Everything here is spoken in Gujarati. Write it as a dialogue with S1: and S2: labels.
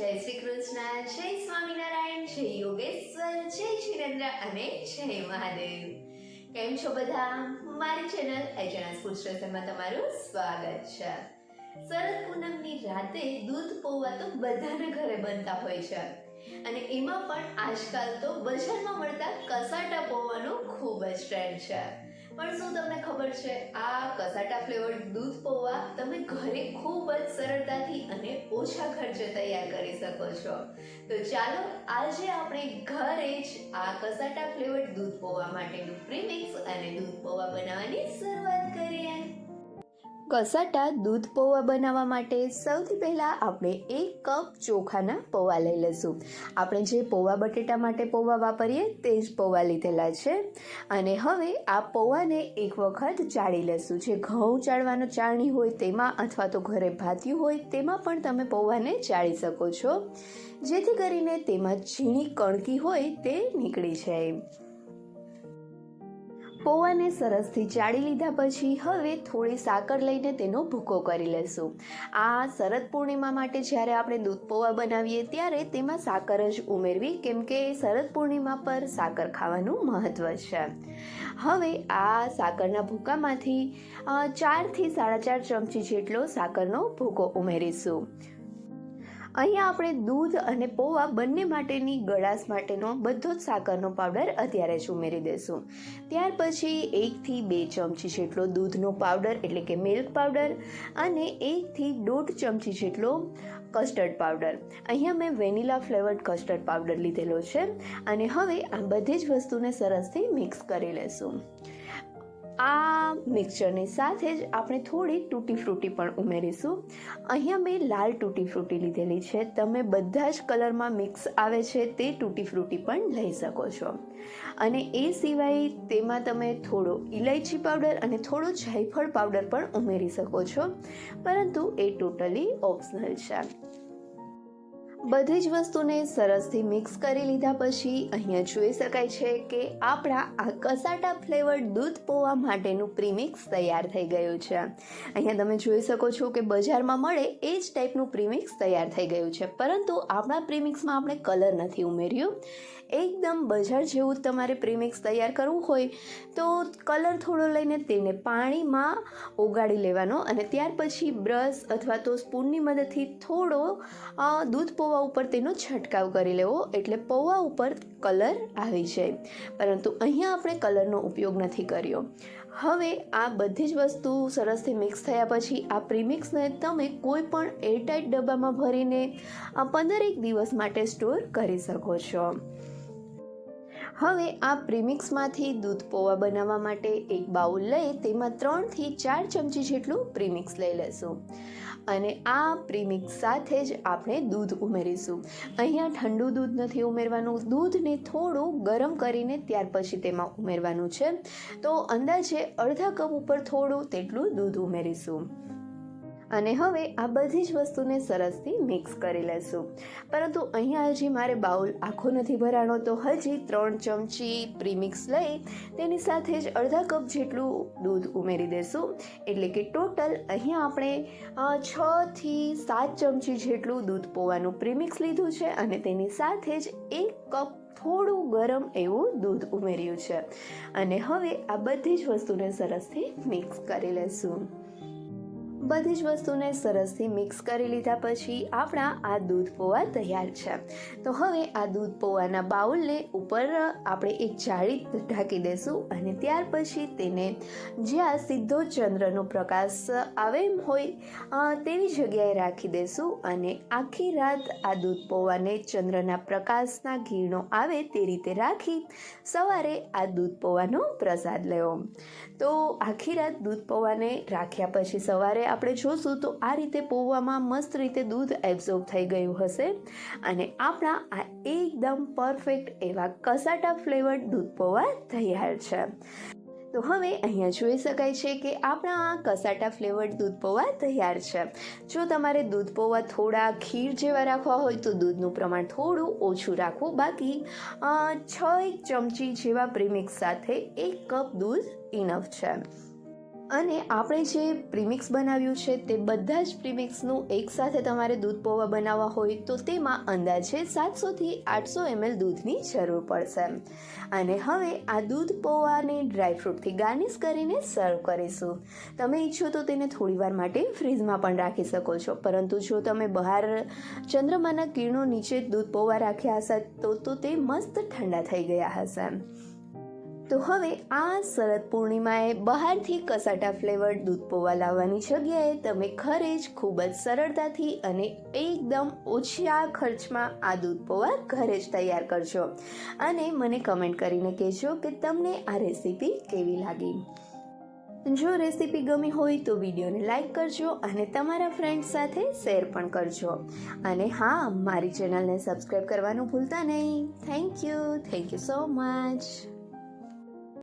S1: જય શ્રી કૃષ્ણ, જય સ્વામિનારાયણ, જય યોગેશ્વર, જય શ્રીરેન્દ્ર અને જય મહાદેવ. કેમ છો બધા? મારી ચેનલ અજાણા સ્કૂલમાં તમારું સ્વાગત છે. શરદ પૂનમની રાતે દૂધ પૌવા તો બધાના ઘરે બનતા હોય છે. અને એમાં પણ આજકાલ તો બજારમાં મળતા કસાટા પૌવાનો ખૂબ જ ટ્રેન્ડ છે. પણ શું તમને ખબર છે? આ કસાટા ફ્લેવર્ડ દૂધ પૌવા તમે ઘરે ખૂબ જ સરળતાથી અને ઓછા ખર્ચે તૈયાર કરી શકો છો. તો ચાલો, આજે આપણે ઘરે જ આ કસાટા ફ્લેવર્ડ દૂધ પૌવા માટેનું પ્રીમિક્સ અને દૂધ પૌવા બનાવવાની શરૂઆત કરીએ. કસાટા દૂધ પૌવા બનાવવા માટે સૌથી પહેલાં આપણે એક કપ ચોખાના પૌવા લઈ લઈશું. આપણે જે પૌવા બટેટા માટે પૌવા વાપરીએ તે જ પૌવા લીધેલા છે. અને હવે આ પૌવાને એક વખત ચાળી લઈશું. જે ઘઉં ચાળવાનો ચાળણી હોય તેમાં અથવા તો ઘરે ભાત્યું હોય તેમાં પણ તમે પૌવાને ચાળી શકો છો. જેથી કરીને તેમાં ઝીણી કણકી હોય તે નીકળી જાય. પૌવાને સરસથી ચાળી લીધા પછી હવે થોડી સાકર લઈને તેનો ભૂકો કરી લેશું. આ શરદ પૂર્ણિમા માટે જ્યારે આપણે દૂધ પૌવા બનાવીએ ત્યારે તેમાં સાકર જ ઉમેરવી કેમ કે શરદ પૂર્ણિમા પર સાકર ખાવાનું મહત્ત્વ છે. હવે આ સાકરના ભૂકામાંથી ચારથી સાડા ચાર ચમચી જેટલો સાકરનો ભૂકો ઉમેરીશું. અહીંયા આપણે દૂધ અને પૌવા બંને માટેની ગળાશ માટેનો બધો જ સાકરનો પાવડર અત્યારે જ ઉમેરી દઈશું. ત્યાર પછી એકથી બે ચમચી જેટલો દૂધનો પાવડર, એટલે કે મિલ્ક પાવડર, અને એકથી દોઢ ચમચી જેટલો કસ્ટર્ડ પાવડર. અહીંયા મેં વેનીલા ફ્લેવર્ડ કસ્ટર્ડ પાવડર લીધેલો છે, અને હવે આ બધી જ વસ્તુને સરસથી મિક્સ કરી લેશું. આ મિક્સચરની સાથે જ આપણે થોડી તૂટી ફ્રૂટી પણ ઉમેરીશું. અહીંયા મેં લાલ તૂટી ફ્રૂટી લીધેલી છે. તમે બધા જ કલરમાં મિક્સ આવે છે તે તૂટી ફ્રૂટી પણ લઈ શકો છો. અને એ સિવાય તેમાં તમે થોડો ઇલાયચી પાવડર અને થોડો જાયફળ પાવડર પણ ઉમેરી શકો છો. પરંતુ એ ટોટલી ઓપ્શનલ છે. બધી જ વસ્તુને સરસથી મિક્સ કરી લીધા પછી અહીંયા જોઈ શકાય છે કે આપણા આ કસાટા ફ્લેવર્ડ દૂધ પોવા માટેનું પ્રીમિક્સ તૈયાર થઈ ગયું છે. અહીંયા તમે જોઈ શકો છો કે બજારમાં મળે એ જ ટાઈપનું પ્રીમિક્સ તૈયાર થઈ ગયું છે. પરંતુ આપણા પ્રીમિક્સમાં આપણે કલર નથી ઉમેર્યું. એકદમ બજાર જેવું તમારે પ્રીમિક્સ તૈયાર કરવું હોય તો કલર થોડો લઈને તેને પાણીમાં ઓગાળી લેવાનો અને ત્યાર પછી બ્રશ અથવા તો સ્પૂનની મદદથી થોડો દૂધ પૌવા ઉપર તેનો છંટકાવ કરી લેવો એટલે પૌવા ઉપર કલર આવી જાય. પરંતુ અહીંયા આપણે કલરનો ઉપયોગ નથી કર્યો. હવે આ બધી જ વસ્તુ સરસથી મિક્સ થયા પછી આ પ્રીમિક્સને તમે કોઈ પણ એરટાઇટ ડબ્બામાં ભરીને આ પંદરેક દિવસ માટે સ્ટોર કરી શકો છો. હવે આ પ્રીમિક્સમાંથી દૂધ પૌવા બનાવવા માટે એક બાઉલ લઈ તેમાં ત્રણથી ચાર ચમચી જેટલું પ્રીમિક્સ લઈ લેશું. અને આ પ્રીમિક્સ સાથે જ આપણે દૂધ ઉમેરીશું. અહીંયા ઠંડુ દૂધ નથી ઉમેરવાનું. દૂધને થોડું ગરમ કરીને ત્યાર પછી તેમાં ઉમેરવાનું છે. તો અંદાજે અડધા કપ ઉપર થોડું તેટલું દૂધ ઉમેરીશું. અને હવે આ બધી જ વસ્તુને સરસથી મિક્સ કરી લેશું. પરંતુ અહીંયા હજી મારે બાઉલ આખો નથી ભરાણો, તો હજી ત્રણ ચમચી પ્રીમિક્સ લઈ તેની સાથે જ અડધા કપ જેટલું દૂધ ઉમેરી દેશું. એટલે કે ટોટલ અહીંયા આપણે છથી સાત ચમચી જેટલું દૂધ પોવાનું પ્રીમિક્સ લીધું છે અને તેની સાથે જ એક કપ થોડું ગરમ એવું દૂધ ઉમેર્યું છે. અને હવે આ બધી જ વસ્તુને સરસથી મિક્સ કરી લેશું. બધી જ વસ્તુને સરસથી મિક્સ કરી લીધા પછી આપણા આ દૂધ પૌવા તૈયાર છે. તો હવે આ દૂધ પૌવાના બાઉલને ઉપર આપણે એક જાળી ઢાંકી દઈશું અને ત્યાર પછી તેને જ્યાં સીધો ચંદ્રનો પ્રકાશ આવે એમ હોય તેવી જગ્યાએ રાખી દઈશું અને આખી રાત આ દૂધ પૌવાને ચંદ્રના પ્રકાશના ઘીણો આવે તે રીતે રાખી સવારે આ દૂધ પૌવાનો પ્રસાદ લેવો. તો આખી રાત દૂધ પૌવાને રાખ્યા પછી સવારે આપણે જોશું તો આ રીતે પૌવામાં મસ્ત રીતે દૂધ એબ્ઝોર્બ થઈ ગયું હશે. અને આપણા આ એકદમ પરફેક્ટ એવા કસાટા ફ્લેવર્ડ દૂધ પૌવા તૈયાર છે. તો હવે અહીંયા જોઈ શકાય છે કે આપણા આ કસાટા ફ્લેવર્ડ દૂધ પૌવા તૈયાર છે. જો તમારે દૂધ પૌવા થોડા ખીર જેવા રાખવા હોય તો દૂધનું પ્રમાણ થોડું ઓછું રાખવું બાકી છ એક ચમચી જેવા પ્રીમિક્સ સાથે એક કપ દૂધ ઇનફ છે. અને આપણે જે પ્રીમિક્સ બનાવ્યું છે, તે બધા જ પ્રીમિક્સનું એકસાથે તમારે દૂધ પૌવા બનાવવા હોય તો તેમાં અંદાજે સાતસોથી આઠસો એમએલ દૂધની જરૂર પડશે. અને હવે આ દૂધ પૌવાને ડ્રાયફ્રૂટથી ગાર્નિશ કરીને સર્વ કરીશું. તમે ઈચ્છો તો તેને થોડીવાર માટે ફ્રીઝમાં પણ રાખી શકો છો. પરંતુ જો તમે બહાર ચંદ્રમાના કિરણો નીચે દૂધ પૌવા રાખ્યા હશે, તો તો તે મસ્ત ઠંડા થઈ ગયા હશે. તો હવે આ શરદ પૂર્ણિમાએ બહારથી કસાટા ફ્લેવર દૂધ પૌવા લાવવાની જગ્યાએ તમે ઘરે જ ખૂબ જ સરળતાથી અને એકદમ ઓછા ખર્ચમાં આ દૂધ પૌવા ઘરે જ તૈયાર કરજો. અને મને કમેન્ટ કરીને કહેજો કે તમને આ રેસીપી કેવી લાગી. જો રેસીપી ગમી હોય તો વિડીયોને લાઇક કરજો અને તમારા ફ્રેન્ડ્સ સાથે શેર પણ કરજો. અને હા, મારી ચેનલને સબસ્ક્રાઈબ કરવાનું ભૂલતા નહીં. Thank you thank you so much